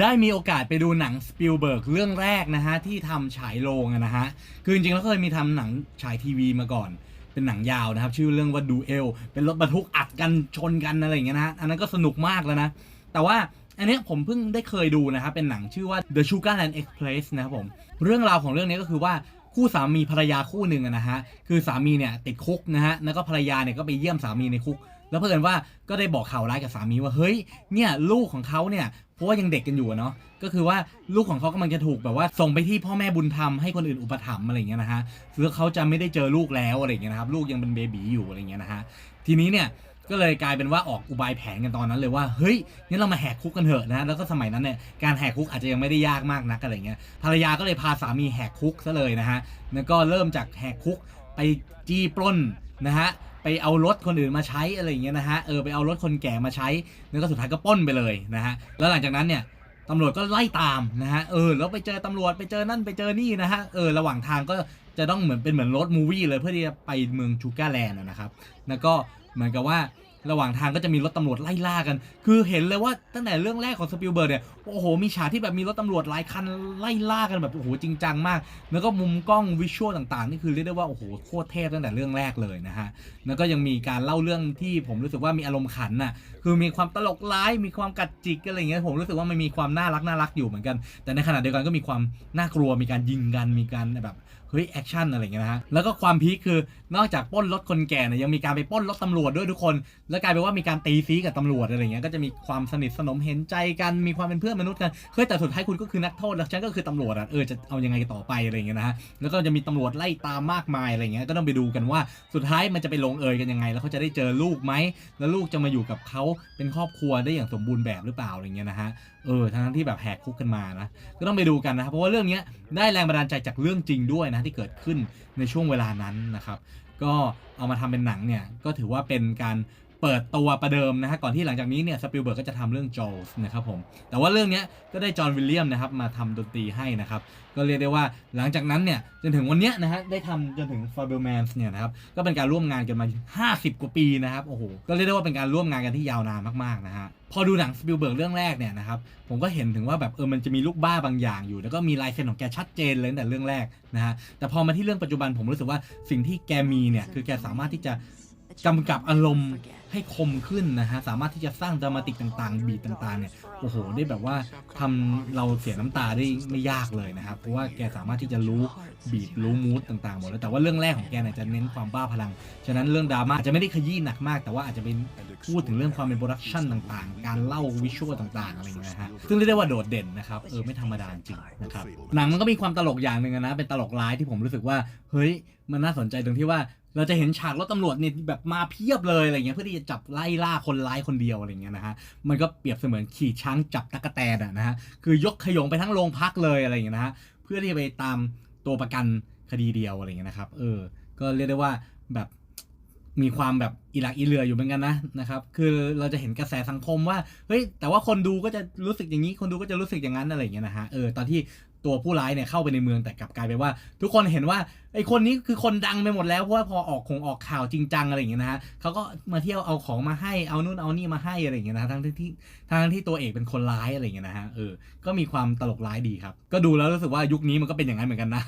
ได้มีโอกาสไปดูหนังสปิลเบิร์กเรื่องแรกนะฮะ ที่ทำฉายโรงอะนะฮะ คือจริงๆแล้วเคยมีทำหนังฉายทีวีมาก่อน เป็นหนังยาวนะครับ ชื่อเรื่องว่าดูเอลเป็นรถบรรทุกอัดกันชนกันอะไรอย่างเงี้ยนะฮะ อันนั้นก็สนุกมากแล้วนะ แต่ว่าอันนี้ผมเพิ่งได้เคยดูนะครับ เป็นหนังชื่อว่า The Sugarland Express นะครับผม เรื่องราวของเรื่องนี้ก็คือว่าคู่สามีภรรยาคู่หนึ่งอะนะฮะ คือสามีเนี่ยติดคุกนะฮะ แล้วก็ภรรยาเนี่ยก็ไปเยี่ยมสามีในคุก แล้วเพื่อนว่าก็ได้บอกข่าวร้ายกับสามีว่าเฮ้ยเนี่ยลูกของเขาเนี่ยเพราะว่ายังเด็กกันอยู่เนาะก็คือว่าลูกของเขากำลังจะถูกแบบว่าส่งไปที่พ่อแม่บุญธรรมให้คนอื่นอุปถัมภ์อะไรเงี้ยนะฮะคือเขาจะไม่ได้เจอลูกแล้วอะไรเงี้ยนะครับลูกยังเป็นเบบีอยู่อะไรเงี้ยนะฮะทีนี้เนี่ยก็เลยกลายเป็นว่าออกอุบายแผนกันตอนนั้นเลยว่าเฮ้ยงั้นเรามาแหกคุกกันเถอะนะแล้วก็สมัยนั้นเนี่ยการแหกคุกอาจจะยังไม่ได้ยากมากนักอะไรเงี้ยภรรยาก็เลยพาสามีแหกคุกซะเลยนะฮะแล้วก็เริ่มจากแหกคุกไปจี้ปล้นนะฮะ ไปเอารถคนอื่นมาใช้อะไรอย่างเงี้ยนะฮะเออไปเอารถคนแก่มาใช้แล้วก็สุดท้ายก็ป้นไปเลยนะฮะแล้วหลังจากนั้นเนี่ยตำรวจก็ไล่ตามนะฮะเออแล้วไปเจอตำรวจไปเจอนั่นไปเจอนี่นะฮะเออระหว่างทางก็จะต้องเหมือนเป็นเหมือนรถมูวี่เลยเพื่อที่จะไปเมืองชูการ์แลนด์นะครับแล้วก็เหมือนกับว่า ระหว่างทางก็จะมีรถตำรวจไล่ล่ากัน คือเห็นเลยว่าตั้งแต่เรื่องแรกของสปิลเบิร์กเนี่ยโอ้โหมีฉากที่แบบมีรถตำรวจหลายคันไล่ล่ากันแบบโอ้โหจริงจังมาก แล้วก็มุมกล้องวิชวลต่างๆนี่คือเรียกได้ว่าโอ้โหโคตรเทพตั้งแต่เรื่องแรกเลยนะฮะแล้วก็ยังมีการเล่าเรื่องที่ผมรู้สึกว่ามีอารมณ์ขันน่ะคือมีความตลกร้ายมีความกัดจิกอะไรเงี้ยผมรู้สึกว่ามันมีความน่ารักน่ารักอยู่เหมือนกัน แต่ในขณะเดียวกันก็มีความน่ากลัวมีการยิงกันมีการแบบ ฮ้ยแอคชั่นอะไรเงี้ยนะฮะแล้วก็ความพีคคือนอกจากป้นรถคนแก่เนี่ยยังมีการไปป้นรถตำรวจด้วยทุกคน แล้วกลายเป็นว่ามีการตีซีกับตำรวจอะไรเงี้ยก็จะมีความสนิทสนมเห็นใจกันมีความเป็นเพื่อนมนุษย์กันเฮ้ยแต่สุดท้ายคุณก็คือนักโทษแล้วฉันก็คือตำรวจอะเออจะเอายังไงต่อไปอะไรเงี้ยนะฮะแล้วก็จะมีตำรวจไล่ตามมากมายอะไรเงี้ยก็ต้องไปดูกันว่าสุดท้ายมันจะไปลงเอยกันยังไง แล้วเขาจะได้เจอลูกไหมแล้วลูกจะมาอยู่กับเขาเป็นครอบครัวได้อย่างสมบูรณ์แบบหรือเปล่าอะไรเงี้ยนะฮะเออทั้งที่แบบแหกคุกกันมานะก็ต้องไปดูกันนะครับเพราะว่าเรื่องเนี้ยได้แรงบันดาลใจจากเรื่องจริงด้วยนะที่เกิดขึ้นในช่วงเวลานั้นนะครับ ก็เอามาทำเป็นหนังเนี่ยก็ถือว่าเป็นการ เปิดตัวประเดิมนะฮะก่อนที่หลังจากนี้เนี่ยสปิลเบิร์กก็จะทำเรื่องโจลส์นะครับผมแต่ว่าเรื่องนี้ก็ได้จอห์นวิลเลียมนะครับมาทำดนตรีให้นะครับก็เรียกได้ว่าหลังจากนั้นเนี่ยจนถึงวันนี้นะฮะได้ทำจนถึง f a b l e m a n s เนี่ยนะครับก็เป็นการร่วมงานกันมา 50 กว่าปีนะครับโอ้โหก็เรียกได้ว่าเป็นการร่วมงานกันที่ยาวนานมากๆนะฮะพอดูหนังสปิลเบิร์กเรื่องแรกเนี่ยนะครับผมก็เห็นถึงว่าแบบเออมันจะมีลูกบ้าบางอย่างอยู่ แล้วก็มีลายเซ็นของแกชัดเจนเลยตั้งแต่เรื่องแรกนะฮะแต่พอมาที่เรื่องปัจจุบันผมรู้สึกว่าสิ่งที่แกมีเนี่ยคือแกสามารถที่จะ กำกับอารมณ์ให้คมขึ้นนะฮะ สามารถที่จะสร้างดรามาติกต่างๆ บีทต่างๆเนี่ย โอ้โห ได้แบบว่าทำเราเสียน้ำตาได้ไม่ยากเลยนะครับ เพราะว่าแกสามารถที่จะรู้บีทรู้มูดต่างๆหมดแล้ว แต่ว่าเรื่องแรกของแกเนี่ยจะเน้นความบ้าพลัง ฉะนั้นเรื่องดราม่าอาจจะไม่ได้ขยี้หนักมาก แต่ว่าอาจจะเป็นพูดถึงเรื่องความเป็นโปรดักชันต่างๆ การเล่าวิชวลต่างๆ อะไรอย่างเงี้ยนะฮะ ซึ่งเรียกได้ว่าโดดเด่นนะครับ เออ ไม่ธรรมดาจริงนะครับ หนังมันก็มีความตลกอย่างหนึ่งอะนะ เป็นตลกร้ายที่ผมรู้สึกว่า เฮ้ย มันน่าสนใจตรงที่ว่า เราจะเห็นฉากรถตำรวจเนี่ยแบบมาเพียบเลยอะไรเงี้ยเพื่อที่จะจับไล่ล่าคนร้ายคนเดียวอะไรเงี้ยนะฮะมันก็เปรียบเสมือนขี่ช้างจับตะกแตนอะนะฮะคือยกขยงไปทั้งโรงพักเลยอะไรเงี้ยนะฮะเพื่อที่จะไปตามตัวประกันคดีเดียวอะไรเงี้ยนะครับเออก็เรียกได้ว่าแบบ มีความแบบอีหลักอีเหลืออยู่เหมือนกันนะนะครับ คือเราจะเห็นกระแสสังคมว่าเฮ้ยแต่ว่าคนดูก็จะรู้สึกอย่างนี้ คนดูก็จะรู้สึกอย่างนั้นอะไรอย่างเงี้ยนะฮะเออตอนที่ตัวผู้ร้ายเนี่ยเข้าไปในเมืองแต่กลับกลายเป็นว่า ทุกคนเห็นว่าไอ้คนนี้คือคนดังไปหมดแล้วเพราะว่าพอออกคงออกข่าวจริงจังอะไรอย่างเงี้ยนะฮะเขาก็มาเที่ยวเอาของมาให้เอานู่นเอานี่มาให้อะไรอย่างเงี้ยนะทั้งที่ทั้งที่ตัวเอกเป็นคนร้ายอะไรอย่างเงี้ยนะฮะเออก็มีความตลกร้ายดีครับ ก็ดูแล้วรู้สึกว่ายุคนี้มันก็เป็นอย่างนั้นเหมือนกันนะ